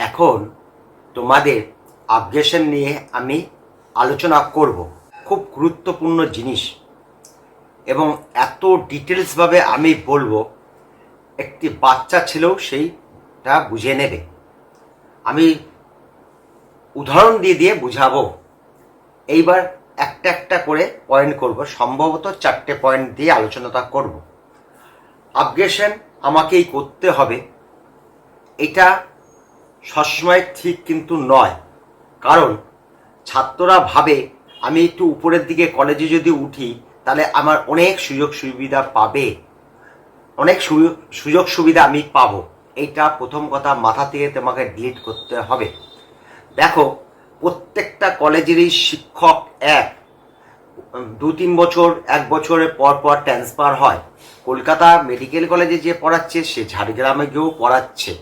এখন তোমাদের আপগ্রেশন নিয়ে আমি আলোচনা করব। খুব গুরুত্বপূর্ণ জিনিস এবং এত ডিটেলসভাবে আমি বলব, একটি বাচ্চা ছেলেও সেইটা বুঝে নেবে। আমি উদাহরণ দিয়ে দিয়ে বুঝাবো। এইবার একটা একটা করে পয়েন্ট করব, সম্ভবত চারটে পয়েন্ট দিয়ে আলোচনাটা করব। আপগ্রেশন আমাকেই করতে হবে। এটা সবসময় ঠিক কিন্তু নয়। কারণ, ছাত্ররা ভাবে, আমি একটু উপরের দিকে কলেজে যদি উঠি, তাহলে আমার অনেক সুযোগ সুবিধা পাবে। অনেক সুযোগ সুবিধা আমি পাবো। এইটা প্রথম কথা মাথা থেকে তোমাকে ডিলিট করতে হবে। দেখো, প্রত্যেকটা কলেজেরই শিক্ষক এক। দু তিন বছর, এক বছরের পর পর ট্রান্সফার হয়। কলকাতা মেডিকেল কলেজে যে পড়াচ্ছে, সে ঝাড়গ্রামে গিয়েও পড়াচ্ছে।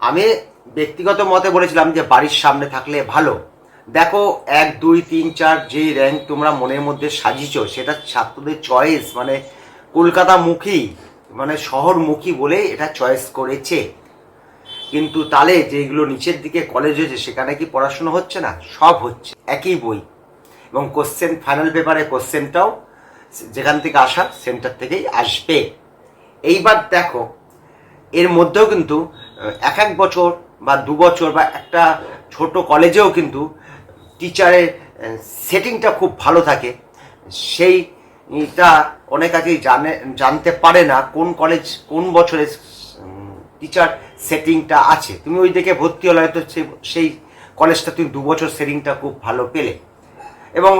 আমি ব্যক্তিগত মতে বলেছিলাম যে বাড়ির সামনে থাকলে ভালো। দেখো, এক, দুই, তিন, চার যে র্যাঙ্ক তোমরা মনের মধ্যে সাজিয়েছ, সেটা ছাত্রদের চয়েস মানে কলকাতামুখী মানে শহরমুখী বলে এটা চয়েস করেছে। কিন্তু তালে যেগুলো নিচের দিকে কলেজ হয়েছে, সেখানে কি পড়াশুনো হচ্ছে না? সব হচ্ছে, একই বই। এবং কোশ্চেন ফাইনাল পেপারে কোশ্চেনটাও যেখান থেকে আসা সেন্টার থেকেই আসবে। এইবার দেখো, এর মধ্যেও কিন্তু এক এক বছর বা দু বছর বা একটা ছোট কলেজেও কিন্তু টিচারের সেটিংটা খুব ভালো থাকে। সেইটা অনেক আগেই জানে, জানতে পারে না কোন কলেজ, কোন বছরে টিচার সেটিংটা আছে। তুমি ওই দিকে ভর্তি হলে হয়তো সেই কলেজটা তুমি দু বছর সেটিংটা খুব ভালো পেলে। এবং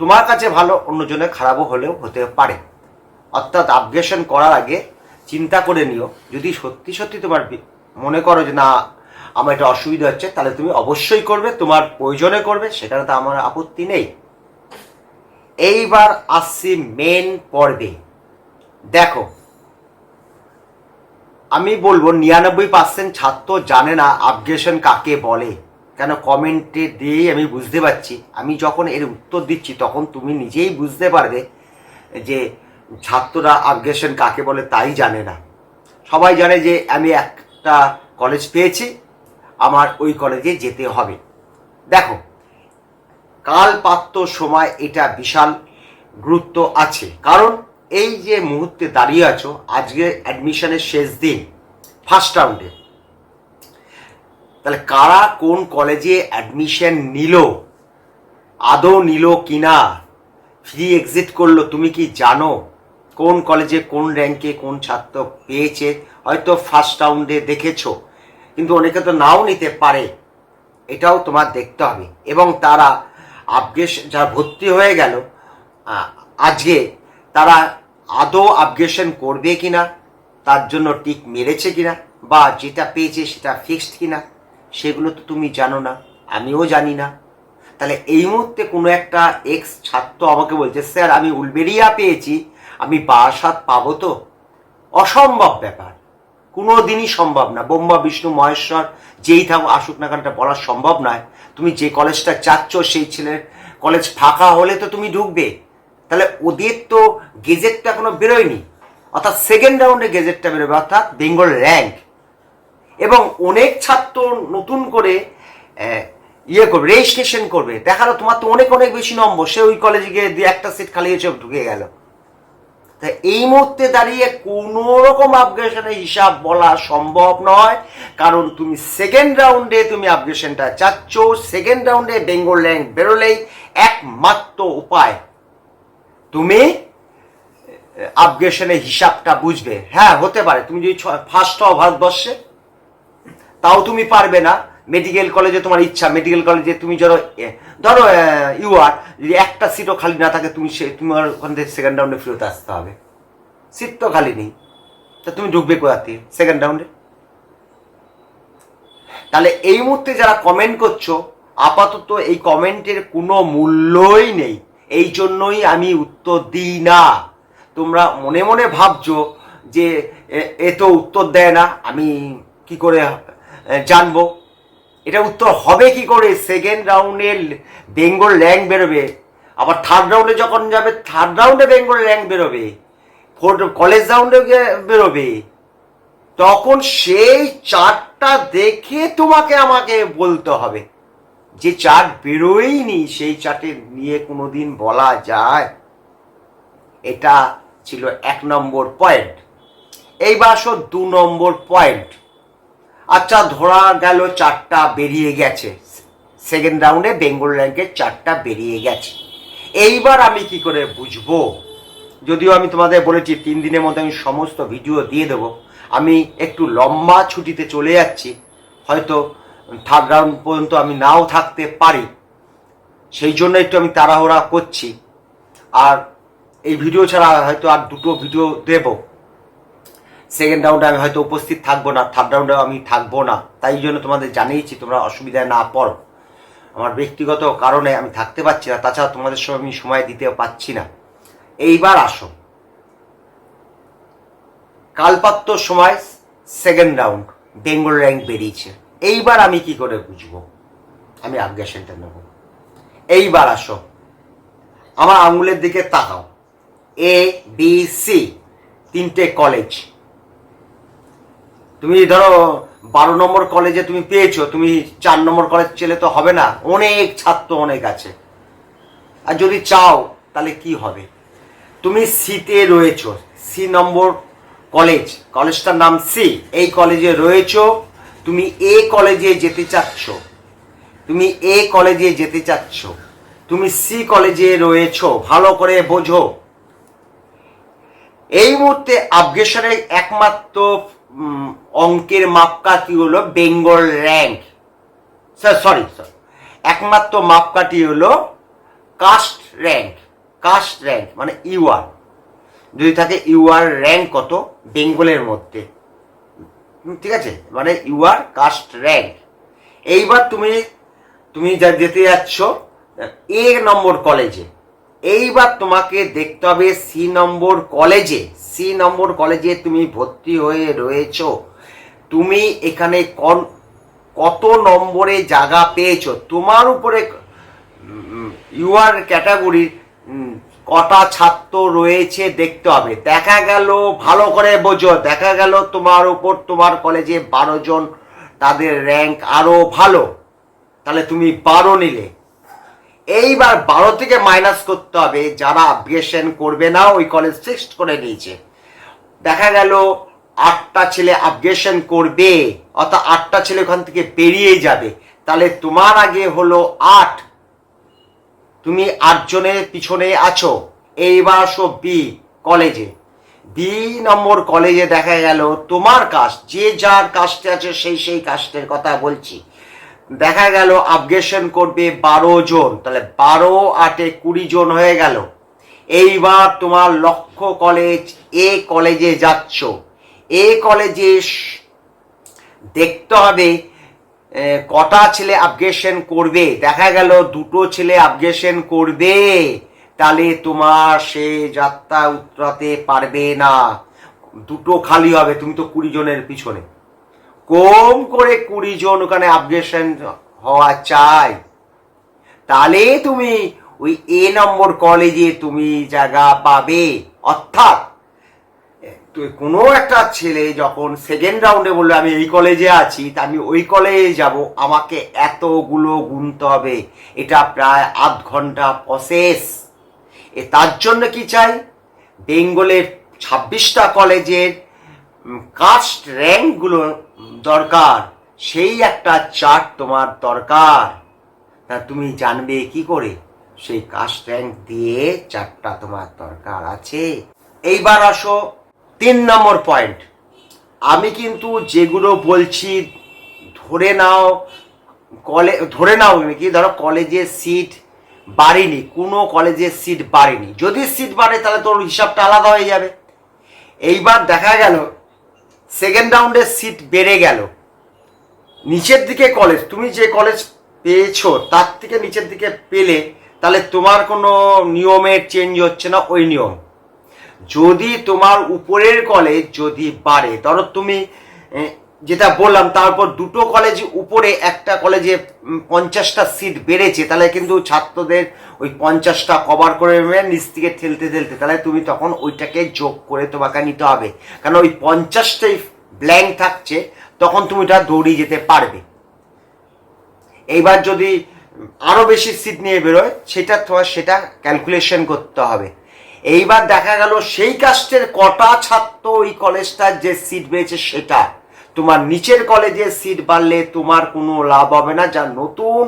তোমার কাছে ভালো অন্যজনের খারাপও হলেও হতে পারে। অর্থাৎ আপগ্রেশন করার আগে চিন্তা করে নিও, যদি সত্যি সত্যি তোমার মনে করো যে, না, আমার এটা অসুবিধা হচ্ছে, তাহলে তুমি অবশ্যই করবে, তোমার প্রয়োজনে করবে, সেখানে তো আমার আপত্তি নেই। এইবার আসছি মেন পর্বে। দেখো, আমি বলব, নিরানব্বই পার্সেন্ট ছাত্র জানে না আপগ্রেশন কাকে বলে। কেন কমেন্টে দিয়েই আমি বুঝতে পারছি। আমি যখন এর উত্তর দিচ্ছি, তখন তুমি নিজেই বুঝতে পারবে যে, ছাত্ররা আপগ্রেশন কাকে বলে তাই জানে না। সবাই জানে যে, আমি একটা কলেজ পেয়েছি, আমার ওই কলেজে যেতে হবে। দেখো কাল পাত্র সময় এটা বিশাল গুরুত্ব আছে। কারণ এই যে মুহূর্তে দাঁড়িয়ে আছো, আজকে অ্যাডমিশনের শেষ দিন ফার্স্ট রাউন্ডে তাহলে কারা কোন কলেজে অ্যাডমিশন নিল? আদৌ নিল কিনা? ফ্রি এক্সিট করল, তুমি কি জানো? কোন কলেজে কোন র্যাঙ্কে কোন ছাত্র পেয়েছে? হয়তো ফার্স্ট রাউন্ডে দেখেছ, কিন্তু অনেকে তো নাও নিতে পারে। এটাও তোমার দেখতে হবে। এবং তারা আপগ্রেশ যারা ভর্তি হয়ে গেল আজকে তারা আদৌ আপগ্রেশন করবে কি না তার জন্য টিক মেরেছে কিনা, বা যেটা পেয়েছে সেটা ফিক্সড কিনা, সেগুলো তো তুমি জানো না, আমিও জানি না। তাহলে এই মুহূর্তে কোনো একটা এক্স ছাত্র আমাকে বলছে, স্যার, আমি উলবেরিয়া পেয়েছি, আমি বারাসাত পাবো তো? অসম্ভব ব্যাপার। কোনো দিনই সম্ভব না। বোম্বা বিষ্ণু, মহেশ্বর, যেই থাকো আসুক না কেন, এটা বলা সম্ভব নয়। তুমি যে কলেজটা চাচ্ছ, সেই ছেলের কলেজ ফাঁকা হলে তো তুমি ঢুকবে। তাহলে ওদের তো গেজেটটা এখনও বেরোয়নি। অর্থাৎ সেকেন্ড রাউন্ডে গেজেটটা বেরোবে, অর্থাৎ বেঙ্গল র্যাঙ্ক এবং অনেক ছাত্র নতুন করে ইয়ে করবে রেজিস্ট্রেশন করবে। দেখাল তোমার তো অনেক অনেক বেশি নম্বর। সে ওই কলেজে গিয়ে দিয়ে একটা সিট খালি হয়েছে, ঢুকে গেল। তা এই মুহূর্তে দাঁড়িয়ে কোনো রকম আপগ্রেশনের হিসাব বলা সম্ভব নয়। কারণ তুমি সেকেন্ড রাউন্ডে তুমি আপগ্রেশনটা চাচ্ছ। সেকেন্ড রাউন্ডে বেঙ্গল র্যাঙ্ক বেরোলেই একমাত্র উপায় তুমি আপগ্রেশনের হিসাবটা বুঝবে। হ্যাঁ হতে পারে। তুমি যদি ফার্স্ট হও ভারতবর্ষে, তাও তুমি পারবে না। মেডিকেল কলেজে তোমার ইচ্ছা মেডিকেল কলেজে তুমি ধরো ধরো ইউ আর যদি একটা সিটও খালি না থাকে, তুমি সে, তোমার ওখান থেকে সেকেন্ড রাউন্ডে ফেরত আসতে হবে। সিট তো খালি নেই। তা তুমি ঢুকবে কোথা থেকে? সেকেন্ড রাউন্ডে তাহলে এই মুহূর্তে যারা কমেন্ট করছ, আপাতত এই কমেন্টের কোনো মূল্যই নেই। এই জন্যই আমি উত্তর দিই না। তোমরা মনে মনে ভাবছ যে, এ তো উত্তর দেয় না। আমি কি করে জানব? এটা উত্তর হবে কি করে? সেকেন্ড রাউন্ডে বেঙ্গল র্যাঙ্ক বেরোবে। আবার থার্ড রাউন্ডে যখন যাবে থার্ড রাউন্ডে বেঙ্গল র্যাঙ্ক বেরোবে। ফোর্থ কলেজ রাউন্ডে বেরোবে। তখন সেই চারটে দেখে তোমাকে আমাকে বলতে হবে। যে চার্ট বেরোয়নি, সেই চার্টে নিয়ে কোনোদিন বলা যায়। এটা ছিল এক নম্বর পয়েন্ট এইবার আসো দু নম্বর পয়েন্ট আচ্ছা ধরা গেল চারটা বেরিয়ে গেছে। সেকেন্ড রাউন্ডে বেঙ্গল র্যাঙ্কের চারটা বেরিয়ে গেছে। এইবার আমি কি করে বুঝব? যদিও আমি তোমাদের বলেছি, তিন দিনের মধ্যে আমি সমস্ত ভিডিও দিয়ে দেবো। আমি একটু লম্বা ছুটিতে চলে যাচ্ছি। হয়তো থার্ড রাউন্ড পর্যন্ত আমি নাও থাকতে পারি। সেই জন্য একটু আমি তাড়াহুড়া করছি। আর এই ভিডিও ছাড়া হয়তো আর দুটো ভিডিও দেব। সেকেন্ড রাউন্ডে আমি হয়তো উপস্থিত থাকব না থার্ড রাউন্ডে আমি থাকব না। তাই জন্য তোমাদের জানিয়েছি, তোমরা অসুবিধায় না পড়ো। আমার ব্যক্তিগত কারণে আমি থাকতে পারছি না, তাছাড়া তোমাদের সঙ্গে আমি সময় দিতে পারছি না। এইবার আসো। কালপাত্র সময় সেকেন্ড রাউন্ড বেঙ্গল র্যাঙ্ক বেরিয়েছে। এইবার আমি কি করে বুঝব? আমি আবগেশনটা নেব। এইবার আসো। আমার আঙুলের দিকে তাকাও। এ বি সি তিনটে কলেজ তুমি ধরো বারো নম্বর কলেজে তুমি পেয়েছ, তুমি চার নম্বর কলেজ চেলে তো হবে না, অনেক ছাত্র অনেক আছে। আর যদি চাও, তাহলে কি হবে? তুমি সিতে রয়েছ সি নম্বর কলেজ কলেজটার নাম সি এই কলেজে রয়েছ, তুমি এ কলেজে যেতে চাচ্ছ, তুমি এ কলেজে যেতে চাচ্ছ, তুমি সি কলেজে রয়েছ, ভালো করে বোঝো। এই মুহূর্তে আপগ্রেশনের একমাত্র অঙ্কের মাপকাঠি হলো বেঙ্গল র্যাঙ্ক। সরি সরি একমাত্র মাপকাঠি হলো কাস্ট র্যাঙ্ক কাস্ট র্যাঙ্ক মানে ইউআর। যদি থাকে ইউআর র্যাঙ্ক কত? বেঙ্গলের মধ্যে। ঠিক আছে? মানে ইউআর, কাস্ট র্যাঙ্ক। এইবার তুমি তুমি যা যেতে যাচ্ছ, এ নম্বর কলেজে। এইবার তোমাকে দেখতে হবে সি নম্বর কলেজে। সি নম্বর কলেজে তুমি ভর্তি হয়ে রয়েছো। তুমি এখানে কত নম্বরে জায়গা পেয়েছ? তোমার উপরে ইউআর ক্যাটাগরির কটা ছাত্র রয়েছে দেখতে হবে। দেখা গেল, ভালো করে বোঝো। দেখা গেল, তোমার উপর তোমার কলেজে বারো জন, তাদের র্যাঙ্ক আরও ভালো। তাহলে তুমি বারো নিলে। এইবার বারো থেকে মাইনাস করতে হবে। যারা আপগ্রেশন করবে না, ওই কলেজ ফিক্সড করে নিয়েছে। দেখা গেল, আটটা ছেলে আপগ্রেশন করবে, অর্থাৎ আটটা ছেলে ওখান থেকে বেরিয়ে যাবে। তাহলে তোমার আগে হলো আট। তুমি আটজনের পিছনে আছো। এইবার আসো বি কলেজে বি নম্বর কলেজে দেখা গেল, তোমার কাজ যে যার কাস্টে আছে, সেই সেই কাজটার কথা বলছি। দেখা গেল আপগ্রেশন করবে বারো জন। তাহলে বারো আটে কুড়ি জন হয়ে গেল। এইবার তোমার লক্ষ্য কলেজ এ কলেজে যাচ্ছ এ কলেজে দেখতে হবে কটা ছেলে আপগ্রেশন করবে। দেখা গেল দুটো ছেলে আপগ্রেশন করবে। তাহলে তোমার সে যাত্রা উতরাতে পারবে না। দুটো খালি হবে, তুমি তো কুড়ি জনের পিছনে। কম করে কুড়ি জন ওখানে আপগ্রেশন হওয়া চাই। তাহলে তুমি ওই এ নম্বর কলেজে তুমি জায়গা পাবে। অর্থাৎ কোনো একটা ছেলে যখন সেকেন্ড রাউন্ডে বলল, আমি এই কলেজে আছি, তা আমি ওই কলেজে যাব, আমাকে এতগুলো গুনতে হবে। এটা প্রায় আধ ঘণ্টা প্রসেস এ, তার জন্য কি চাই? বেঙ্গলের ছাব্বিশটা কলেজের কাস্ট র্যাঙ্কগুলো দরকার। সেই একটা চার্ট তোমার দরকার। তা তুমি জানবে কি করে? সেই কাস্ট র্যাঙ্ক দিয়ে চারটা তোমার দরকার আছে। এইবার আসো তিন নম্বর পয়েন্ট আমি কিন্তু যেগুলো বলছি, ধরে নাও, কলে, ধরে নাও কি? ধরো কলেজের সিট বাড়েনি, কোনো কলেজের সিট বাড়েনি। যদি সিট বাড়ে, তাহলে তোর হিসাবটা আলাদা হয়ে যাবে। এইবার দেখা গেল সেকেন্ড রাউন্ডের সিট বেড়ে গেল। নিচের দিকে কলেজ তুমি যে কলেজ পেয়েছ, তার থেকে নিচের দিকে পেলে, তাহলে তোমার কোনো নিয়মের চেঞ্জ হচ্ছে না, ওই নিয়ম। যদি তোমার উপরের কলেজ যদি বাড়ে, ধরো তুমি যেটা বললাম, তারপর দুটো কলেজ উপরে একটা কলেজে পঞ্চাশটা সিট বেড়েছে, তাহলে কিন্তু ছাত্রদের ওই পঞ্চাশটা কভার করে নিচ থেকে ঠেলতে ঠেলতে। তাহলে তুমি তখন ওইটাকে যোগ করে তোমাকে নিতে হবে। কারণ ওই পঞ্চাশটাই ব্ল্যাঙ্ক থাকছে, তখন তুমি ওটা দৌড়িয়ে যেতে পারবে। এইবার যদি আরও বেশি সিট নিয়ে বেরোয়, সেটা তোমার সেটা ক্যালকুলেশন করতে হবে। এইবার দেখা গেল সেই কাস্টের কটা ছাত্র ওই কলেজটার যে সিট বেড়েছে সেটা। তোমার নিচের কলেজে সিট বাড়লে তোমার কোনো লাভ হবে না, যা নতুন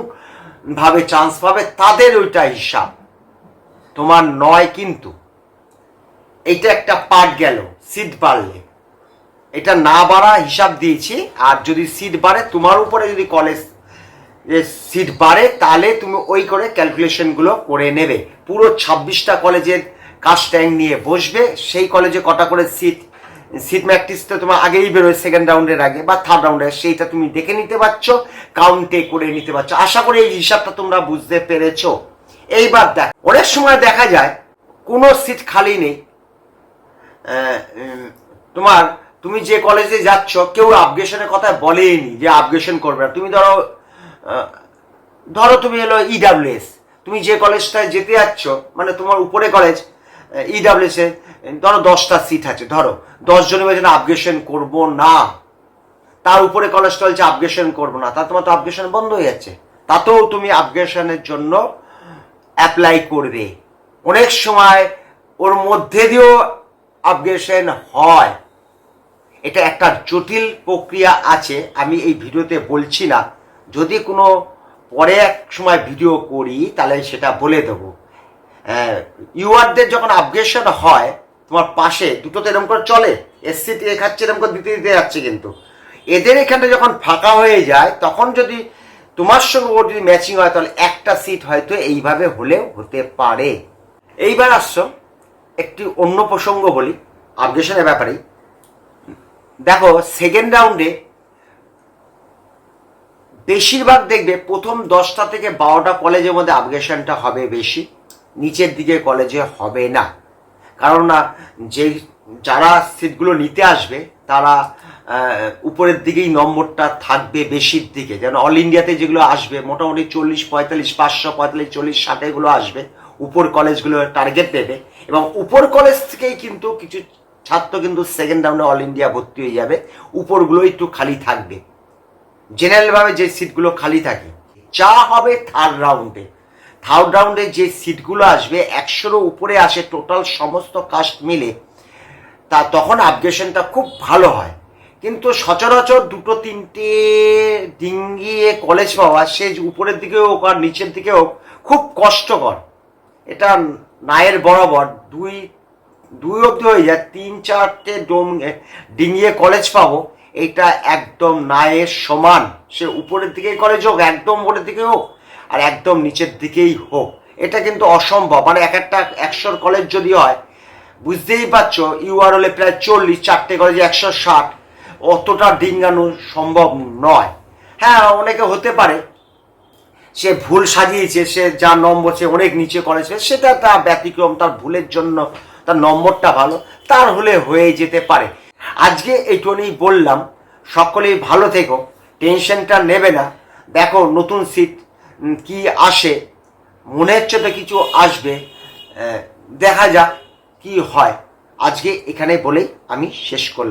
ভাবে চান্স পাবে, তাদের ওইটা হিসাব। তোমার নয় কিন্তু। এটা একটা পার্ট গেল সিট বাড়লে। এটা না বাড়া হিসাব দিয়েছি, আর যদি সিট বাড়ে, তোমার উপরে যদি কলেজ সিট বাড়ে, তাহলে তুমি ওই করে ক্যালকুলেশনগুলো করে নেবে। পুরো ছাব্বিশটা কলেজের কাস্ট র্যাঙ্ক নিয়ে বসবে, সেই কলেজে কটা করে সিট সিট ম্যাট্রিক্স তো তোমার আগেই বেরোয় সেকেন্ড রাউন্ডের আগে বা থার্ড রাউন্ডে সেইটা তুমি দেখে নিতে পারছ কাউন্টে করে নিতে পারছ। আশা করি এই হিসাবটা তোমরা বুঝতে পেরেছ। এইবার দেখ, অনেক সময় দেখা যায় কোনো সিট খালি নেই। তোমার তুমি যে কলেজে যাচ্ছ, কেউ আপগ্রেশনের কথা বলেনি যে আপগ্রেশন করবে না। তুমি ধরো ধরো তুমি হলো ইডাব্লিউএস তুমি যে কলেজটায় যেতে যাচ্ছ মানে তোমার উপরে কলেজ ইডাব্লিউএস এ ধরো দশটা সিট আছে, ধরো। দশ জনের মধ্যে আপগ্রেশন করব না, তার উপরে কলেজটা হচ্ছে আপগ্রেশন করব না তা তোমার তো আপগ্রেশন বন্ধ হয়ে যাচ্ছে। তাতেও তুমি আপগ্রেশনের জন্য অ্যাপ্লাই করবে। অনেক সময় ওর মধ্যে দিয়েও আপগ্রেশন হয়। এটা একটা জটিল প্রক্রিয়া আছে, আমি এই ভিডিওতে বলছি না। যদি কোনো পরে এক সময় ভিডিও করি, তাহলে সেটা বলে দেবো। ইউআরদের যখন আপগ্রেশন হয় তোমার পাশে দুটো তো এরকম করে চলে এসসি এ খাচ্ছে এরকম করে দিতে দিতে যাচ্ছে কিন্তু। এদের এখানটা যখন ফাঁকা হয়ে যায়, তখন যদি তোমার সঙ্গে ওর যদি ম্যাচিং হয়, তাহলে একটা সিট হয়তো এইভাবে হলেও হতে পারে। এইবার আসছো, একটি অন্য প্রসঙ্গ বলি আপডেশনের ব্যাপারেই। দেখো সেকেন্ড রাউন্ডে বেশিরভাগ দেখবে প্রথম দশটা থেকে বারোটা কলেজের মধ্যে আপগ্রেশনটা হবে বেশি, নিচের দিকে কলেজে হবে না। কারণ না যে যারা সিটগুলো নিতে আসবে, তারা উপরের দিকেই নম্বরটা থাকবে বেশির দিকে। যেন অল ইন্ডিয়াতে যেগুলো আসবে, মোটামুটি চল্লিশ, পঁয়তাল্লিশ, পাঁচশো, পঁয়তাল্লিশ, চল্লিশ ষাটেগুলো আসবে, উপর কলেজগুলো টার্গেট দেবে এবং উপর কলেজ থেকেই কিন্তু কিছু ছাত্র কিন্তু সেকেন্ড রাউন্ডে অল ইন্ডিয়া ভর্তি হয়ে যাবে। উপরগুলো একটু খালি থাকবে। জেনারেলভাবে যে সিটগুলো খালি থাকে, যা হবে থার্ড রাউন্ডে থার্ড রাউন্ডে যে সিটগুলো আসবে, একশোরও উপরে আসে টোটাল সমস্ত কাস্ট মিলে, তা তখন আপগ্রেশনটা খুব ভালো হয়। কিন্তু সচরাচর দুটো, তিনটে ডিঙ্গিয়ে কলেজ পাওয়া, সে উপরের দিকে হোক আর নিচের দিকে হোক, খুব কষ্টকর। এটা নায়ের বরাবর দুই দুই অব্দি হয়ে যায়, তিন, চারটে ডোম ডিঙিয়ে কলেজ পাবো, এটা একদম নায়ের সমান। সে উপরের দিকে কলেজ হোক, একদম উপরের দিকে হোক আর একদম নিচের দিকেই হোক। এটা কিন্তু অসম্ভব। মানে এক একটা একশোর কলেজ যদি হয়, বুঝতেই পারছ ইউআর হলে প্রায় চল্লিশ, চারটে কলেজে একশো ষাট। অতটা ডিঙ্গানো সম্ভব নয়। হ্যাঁ অনেকে হতে পারে। সে ভুল সাজিয়েছে, সে যা নম্বর, সে অনেক নিচে করেছে সেটা তার ব্যতিক্রম, তার ভুলের জন্য তার নম্বরটা ভালো। তার হলে হয়ে যেতে পারে। আজকে এইটুকুনি বললাম। সকলেই ভালো থেকো। টেনশনটা নেবে না। দেখো, নতুন সিট কি আসে, মনে হচ্ছে তো কিছু আসবে দেখা যাক কি হয়। আজকে এখানে বলেই আমি শেষ করলাম।